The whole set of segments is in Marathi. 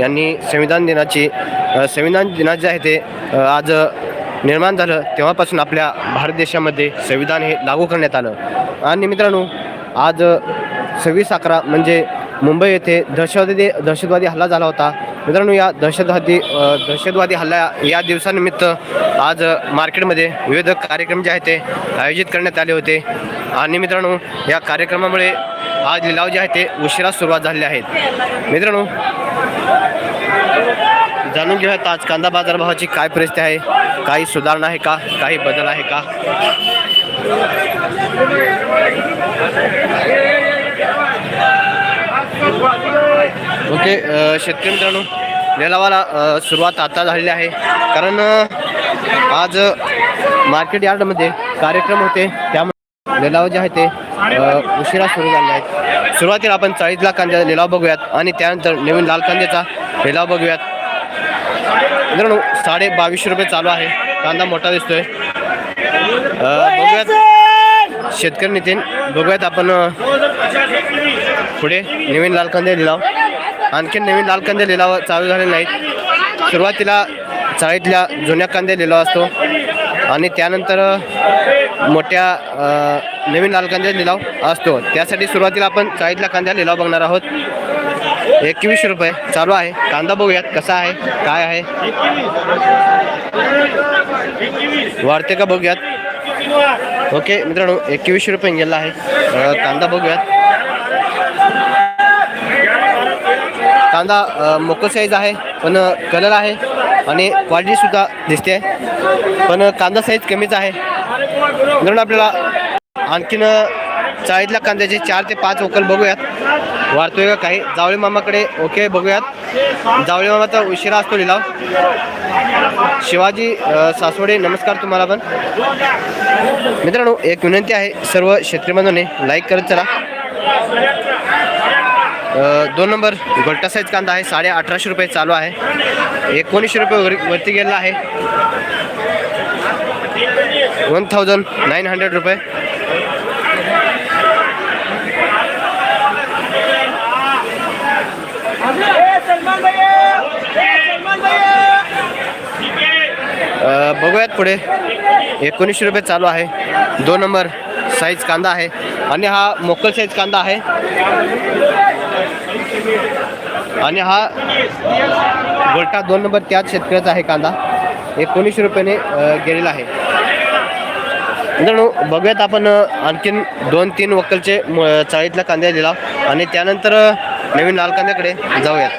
यांनी संविधान दिनाची संविधान दिनात जे आहे ते आज निर्माण झालं तेव्हापासून आपल्या भारत देशामध्ये संविधान हे लागू करण्यात आलं. आणि मित्रांनो आज सव्वीस अकरा म्हणजे मुंबई येथे दहशतवादी दहशतवादी हल्ला झाला होता. मित्रांनो या दहशतवादी दहशतवादी हल्ला या दिवसानिमित्त आज मार्केटमध्ये विविध कार्यक्रम जे आहेत ते आयोजित करण्यात आले होते. आणि मित्रांनो या कार्यक्रमामुळे आज लिलाव जे आहे ते उशिरा सुरुवात झालेले आहेत. मित्रांनो जाणून घेऊयात आज कांदा बाजारभावाची काय परिस्थिती आहे? काही सुधारणा आहे का? काही बदल आहे का? ओके शेतकरी मित्रांनो लिलावाला सुरुवात आता झालेली आहे. कारण आज मार्केट यार्डमध्ये कार्यक्रम होते. त्यामुळे लिलाव जे आहे ते उशिरा सुरू झाले आहेत. सुरुवातीला आपण चाळीस लाख कांद्याचा लिलाव बघूयात आणि त्यानंतर नवीन लाल कांद्याचा लिलाव बघूयात. मित्रांनो साडे बावीसशे रुपये चालू आहे. कांदा मोठा दिसतोय. बघूयात. शेतकरी नितीन बघूयात आपण पुढे नवीन लाल कांदे लिलाव. आणखीन नवीन लाल कांदे लिलाव चालू झाले नाहीत. सुरुवातीला चाळीतल्या जुन्या कांदे लिलाव असतो. आणि त्यानंतर मोठ्या नवीन लाल कांदे लिलाव असतो. त्यासाठी सुरुवातीला आपण चाळीतल्या कांद्या लिलाव बघणार आहोत. एकवीसशे रुपये चालू आहे. कांदा बघूयात कसा आहे काय आहे. वाढते का बघूयात. ओके मित्रांनो एकवीसशे रुपये गेला आहे. कांदा बघूयात. कांदा मोकळ साईज आहे पण कलर आहे आणि क्वालिटीसुद्धा दिसते. पण कांदा साईज कमीच आहे. म्हणून आपल्याला आणखीन चाळीतल्या कांद्याचे चार ते पाच वकल बघूयात. वाढतोय का काही? जावळे मामाकडे ओके बघूयात. जावळे मामाचा उशिरा असतो लिलाव. शिवाजी सासवडे नमस्कार तुम्हाला पण. मित्रांनो एक विनंती आहे सर्व शेतकरी बांधवांनी लाईक करत चला. दोन नंबर गोल्टा साईज कांदा आहे. साडे अठराशे रुपये चालू आहे. एकोणीसशे रुपये वर वरती गेलेला आहे. वन थाउजंड नाईन हंड्रेड रुपये. बघूयात पुढे. एकोणीसशे रुपये चालू आहे. दोन नंबर साईज कांदा आहे. आणि हा मोकल साईज कांदा आहे. आणि हा गोटा दोन नंबर त्याच शेतकऱ्याचा आहे कांदा. एकोणीसशे रुपयाने गेलेला आहे. मित्रांनो बघूयात आपण आणखीन दोन तीन वक्कलचे म- चाळीतला कांदा दिला. आणि त्यानंतर नवीन लाल कांद्याकडे जाऊयात.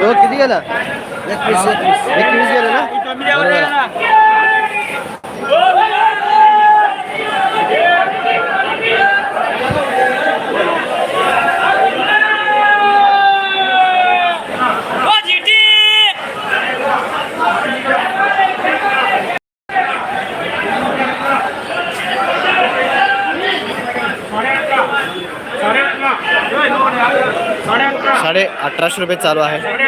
हो किती गेला? एकवीस एकवीस गेलं ना. साडे अठराशे रुपये चालू आहे.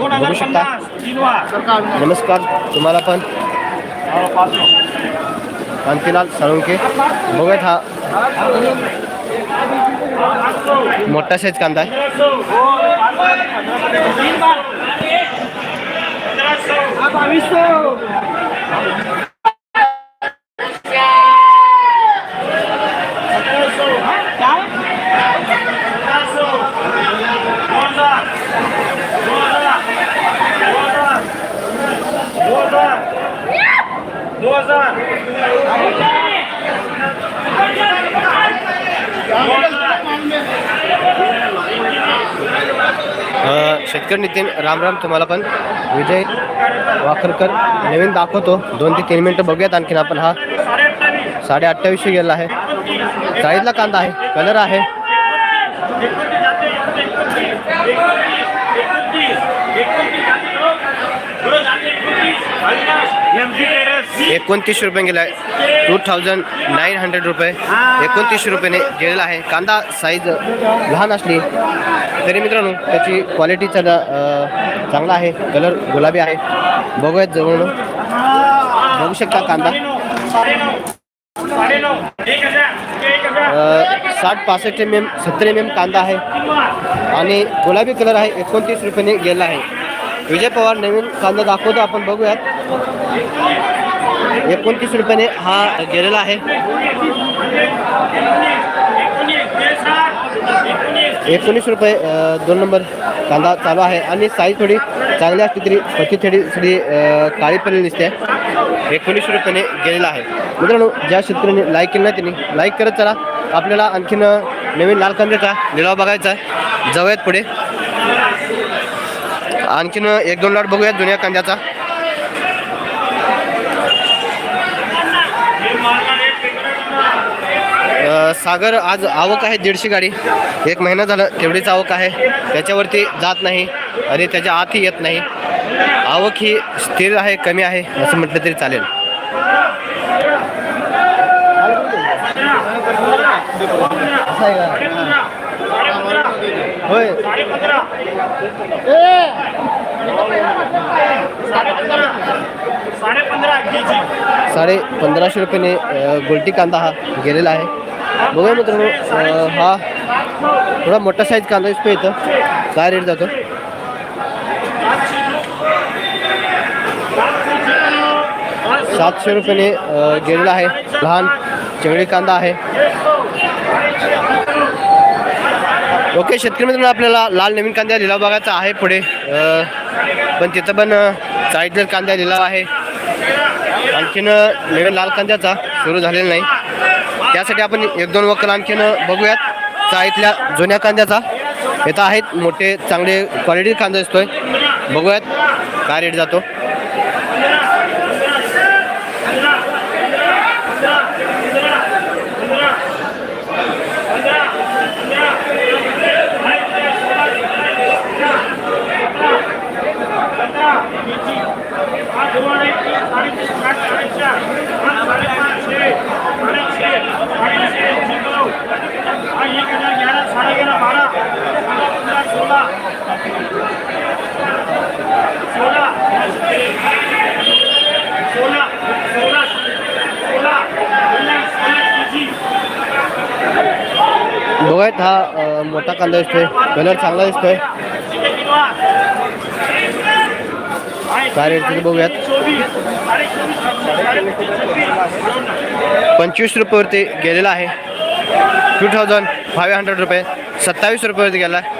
बघू शकता. नमस्कार. तुम्हाला पण. कांतीलाल साळुंके. बघूयात हा. मोठा साईज कांदा आहे. अ, नितीन राम राम तुम्हाला पण. विजय वाखरकर नवीन दाखवतो. दोन ते तीन मिनटं बघूयात आणखीन आपण. हा साडे अठ्ठावीसशे गेला आहे. एकोणतीस साईजला कांदा आहे. कलर आहे एकोणतीस जाते एकोणतीस एकोणतीस एकोणतीस जाते हो. बरं जाते एकोणतीस अविनाश एमजी ट्रेडर्स एकोणतीसशे रुपये गेला आहे टू थाउजंड नाईन हंड्रेड रुपये. एकोणतीसशे रुपयाने गेलेला आहे. कांदा साईज लहान असली तरी मित्रांनो त्याची क्वालिटी चांगला चांगला आहे. कलर गुलाबी आहे. बघूयात जवळ बघू शकता कांदा. साठ पासष्ट एम एम सत्तर एम एम कांदा आहे. आणि गुलाबी कलर आहे. एकोणतीस रुपयाने गेला आहे. विजय पवार नवीन कांदा दाखवतो. आपण बघूयात. एकोणतीस रुपयाने हा गेलेला आहे. एकोणीस रुपये दोन नंबर कांदा चालू आहे. आणि साईज थोडी चांगली असली तरी पती थोडी थोडी काळी पडलेली दिसते. एकोणीस रुपयाने गेलेला आहे. मित्रांनो ज्या शेतकऱ्यांनी लाईक केलं नाही त्यांनी लाईक करत चला. आपल्याला आणखीन नवीन लाल कांद्याचा लिलाव बघायचा आहे. जाऊयात पुढे. आणखीन एक दोन लाट बघूयात जुन्या कांद्याचा. सागर आज आवक आहे दीडशे गाडी. एक महिना झाला तेवढीच आवक आहे. त्याच्यावरती जात नाही आणि त्याच्या आतही येत नाही. आवक ही स्थिर आहे कमी आहे असं म्हटलं तरी चालेल. होय. साडे साडे पंधराशे रुपयाने अ, गोलटी कांदा हा गेलेला आहे. बघा मित्रांनो हा थोडा मोठा साईज कांदा दिसतो इथं. काय रेट जातो? सातशे रुपयाने गेलेला आहे. लहान चिंगडी कांदा आहे. ओके शेतकरी मित्रांनो आपल्याला लाल नवीन कांद्या लिलाव बघायचा आहे पुढे. पण तिथं पण साईडला कांदा लिलाव आहे. आणखीन नवीन लाल कांद्याचा सुरू झालेला नाही. त्यासाठी आपण एक दोन वक्कल आणखीन बघूयात. चाळीतल्या जुन्या कांद्याचा. इथं आहेत मोठे चांगले क्वालिटी कांदा दिसतोय. बघूयात काय रेट जातो. बघूयात हा मोठा कांदा दिसतोय. कलर चांगला दिसतोय. काय रेट बघूयात? पंचवीस रुपयावरती गेलेला आहे. टू थाउजंड फाईव्ह हंड्रेड रुपये. सत्तावीस रुपयावरती गेला आहे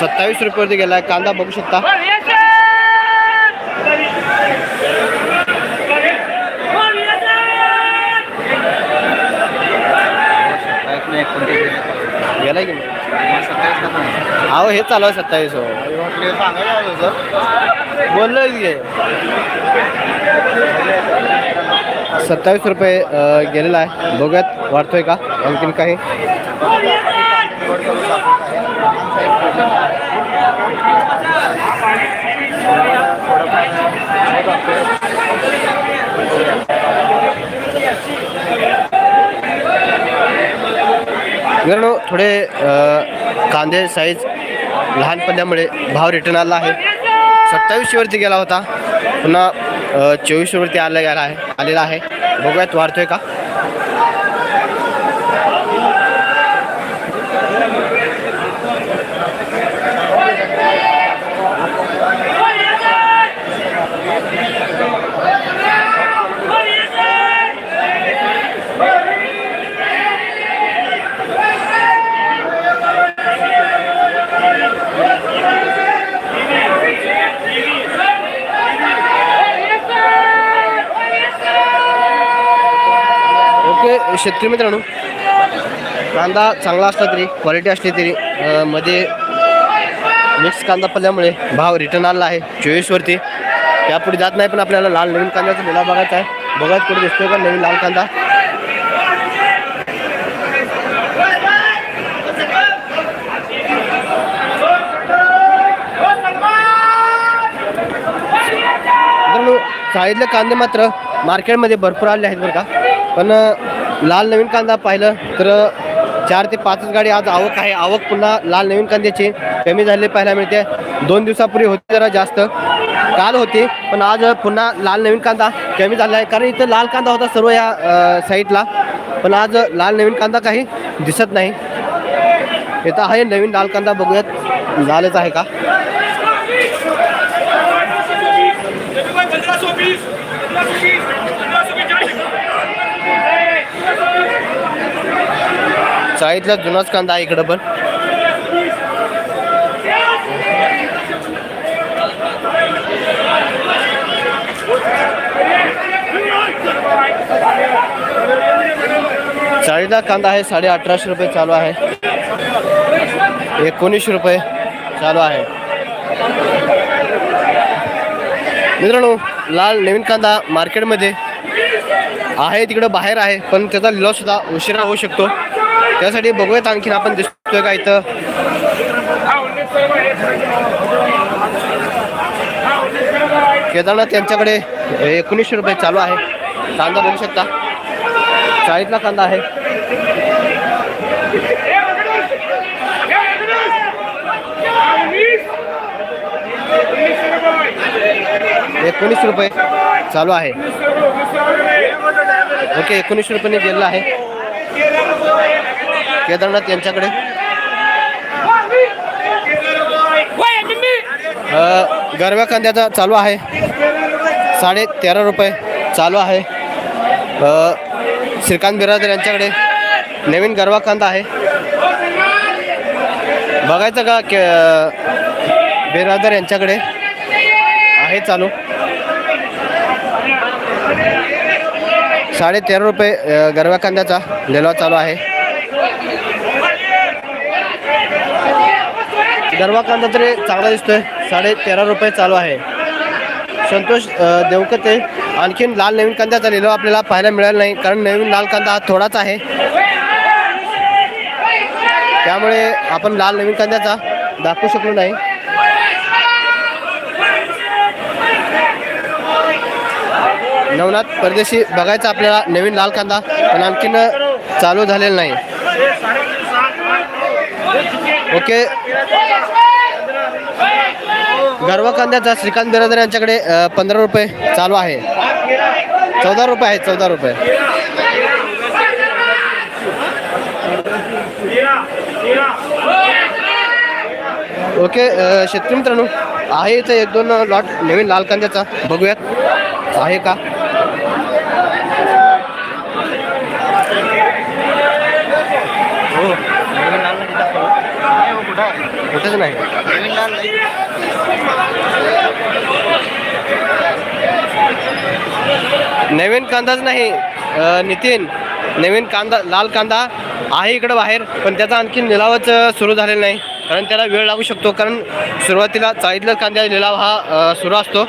सत्तावीस रुपयावरती गेला आहे कांदा बघू शकता. गेला की अहो हे चालू आहे सत्तावीस हो. बोललो की. सत्तावीस रुपये गेलेला आहे. बघत वाढतोय का? आणखीन काही? मित्रांनो थोडे कांदे साईज लहान पडल्यामुळे भाव रिटर्न आला आहे. सत्तावीसशेवरती गेला होता. पुन्हा चोवीसशेवरती आला गेला आहे आलेला आहे. बघूयात वाढतोय का ओके शेतकरी मित्रांनो कांदा चांगला असला तरी क्वालिटी असली तरी मध्ये मिक्स कांदा पडल्यामुळे भाव रिटर्न आला आहे चोवीसवरती त्यापुढे जात नाही पण आपल्याला लाल नवीन कांद्याचा लिलाव बघायचा आहे. बघायच कुठे दिसतोय का नवीन लाल कांदा? मित्रांनो चाळीतले कांदे मात्र मार्केटमध्ये भरपूर आले आहेत बरं का. पण लाल नवीन कांदा पाहिलं तर चार ते पाचच गाडी आज आवक आहे. आवक पुन्हा लाल नवीन कांद्याची कमी झालेली पाहायला मिळते. दोन दिवसापूर्वी होती जरा जास्त काल होती पण आज पुन्हा लाल नवीन कांदा कमी झाला आहे. कारण इथं लाल कांदा होता सर्व या साईडला. पण आज लाल नवीन कांदा काही दिसत नाही. इथं आहे नवीन लाल कांदा बघूयात झालंच आहे का? चाळीतला जुनाच कांदा आहे इकडं पण. चाळीला कांदा आहे साडे अठराशे रुपये चालू आहे. एकोणीसशे रुपये चालू आहे. मित्रांनो लाल नवीन कांदा मार्केटमध्ये आहे तिकडं बाहेर आहे पण त्याचा लिलाव सुद्धा उशिरा होऊ शकतो. त्यासाठी बघूयात आणखीन आपण दिसतोय का इथं. केदारनाथ यांच्याकडे एकोणीसशे रुपये चालू आहे. कांदा बघू शकता. चाळीतला कांदा आहे. एकोणीस रुपये चालू आहे. ओके एकोणीसशे रुपयाने गेलेला आहे. केदारनाथ यांच्याकडे? गरव्या कांद्याचा चालू आहे. साडे तेरा रुपये चालू आहे. श्रीकांत बिरादर यांच्याकडे नवीन गरवा कांदा आहे. बघायचं का के बिरादर यांच्याकडे? आहे चालू. साडे तेरा रुपये गरव्या कांद्याचा लिलाव चालू आहे. गरवा कांदा तरी चांगला दिसतोय. साडे तेरा रुपये चालू आहे. संतोष देवकते आणखीन लाल नवीन कांद्याचा लिलाव आपल्याला पाहायला मिळाला नाही कारण नवीन लाल कांदा हा थोडाच आहे. त्यामुळे आपण लाल नवीन कांद्याचा दाखवू शकलो नाही. नवनाथ परदेशी बघायचा आपल्याला नवीन लाल कांदा पण आणखीन चालू झालेला नाही. ओके गरवा कांद्याचा श्रीकांत बिरादर यांच्याकडे पंधरा रुपये चालू आहे. चौदा रुपये आहे चौदा रुपये. ओके शेतकरी मित्रांनो आहे इथं एक दोन लॉट नवीन लाल कांद्याचा. बघूयात आहे का? हो कुठेच नाही. नवीन कांदाच नाही. नितीन नवीन कांदा लाल कांदा आहे इकडं बाहेर पण त्याचा आणखी लिलावच सुरू झालेला नाही. कारण त्याला वेळ लागू शकतो कारण सुरुवातीला चाळीतला कांद्याचा लिलाव हा सुरू असतो.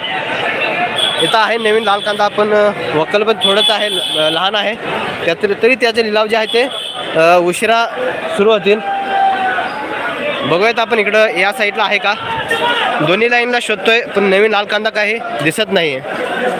इथं आहे नवीन लाल कांदा पण वकल पण थोडंच आहे लहान आहे. त्यात तरी त्याचे लिलाव जे आहे ते उशिरा सुरू होतील. बघूयात आपण इकडं या साईडला आहे का? दोन्ही लाईनला शोधतोय पण नवीन लाल कांदा काही दिसत नाही आहे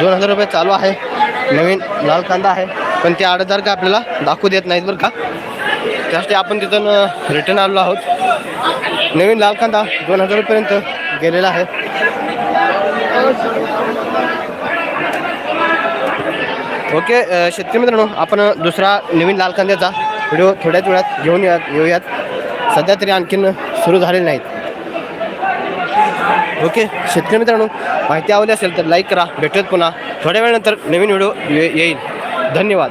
दोन हजार रुपये चालू आहे. नवीन लाल कांदा आहे. पण ते आठ हजार का आपल्याला दाखवू देत नाहीत बरं का? त्यासाठी आपण तिथून रिटर्न आलो आहोत. नवीन लाल कांदा दोन हजार रुपयेपर्यंत गेलेला आहे. ओके शेतकरी मित्रांनो आपण दुसरा नवीन लाल कांद्याचा व्हिडिओ थोड्याच वेळात घेऊन या येऊयात. सध्या तरी आणखीन सुरू झालेले नाहीत. ओके शेतकरी मित्रांनो माहिती आवडली असेल तर लाईक करा भेटत पुन्हा. थोड्या वेळानंतर नवीन व्हिडिओ ये- येईल. धन्यवाद.